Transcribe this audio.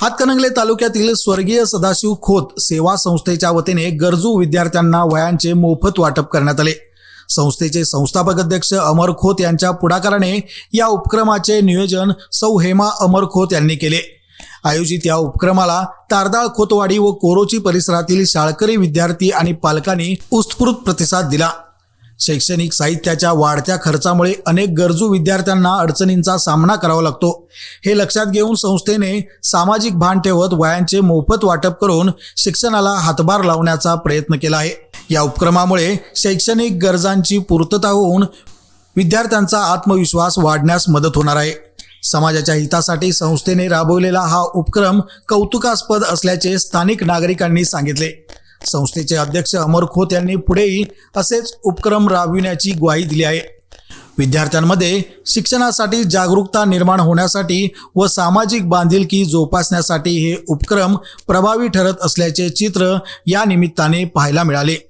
हातकणंगले तालुक्यातील स्वर्गीय सदाशिव खोत सेवा संस्थेच्या वतीने गरजू विद्यार्थ्यांना वयांचे मोफत वाटप करण्यात आले. संस्थेचे संस्थापक अध्यक्ष अमर खोत यांच्या पुढाकाराने या उपक्रमाचे नियोजन सौ हेमा अमर खोत यांनी केले. आयोजित या उपक्रमाला तारदाळ खोतवाडी व कोरोची परिसरातील शाळकरी विद्यार्थी आणि पालकांनी उत्स्फूर्त प्रतिसाद दिला. शैक्षणिक साहित्याच्या वाढत्या खर्चामुळे अनेक गरजू विद्यार्थ्यांना अडचणींचा सामना करावा लागतो. हे लक्षात घेऊन संस्थेने सामाजिक भान ठेवत वयांचे मोफत वाटप करून शिक्षणाला हातभार लावण्याचा प्रयत्न केला आहे. या उपक्रमामुळे शैक्षणिक गरजांची पूर्तता होऊन विद्यार्थ्यांचा आत्मविश्वास वाढण्यास मदत होणार आहे. समाजाच्या हितासाठी संस्थेने राबवलेला हा उपक्रम कौतुकास्पद असल्याचे स्थानिक नागरिकांनी सांगितले. संस्थेचे अध्यक्ष अमर खोत यांनी पुढेही असेच उपक्रम राबविण्याची ग्वाही दिली आहे. विद्यार्थ्यांमध्ये शिक्षणासाठी जागरूकता निर्माण होण्यासाठी व सामाजिक बांधिलकी जोपासण्यासाठी हे उपक्रम प्रभावी ठरत असल्याचे चित्र या निमित्ताने पाहायला मिळाले.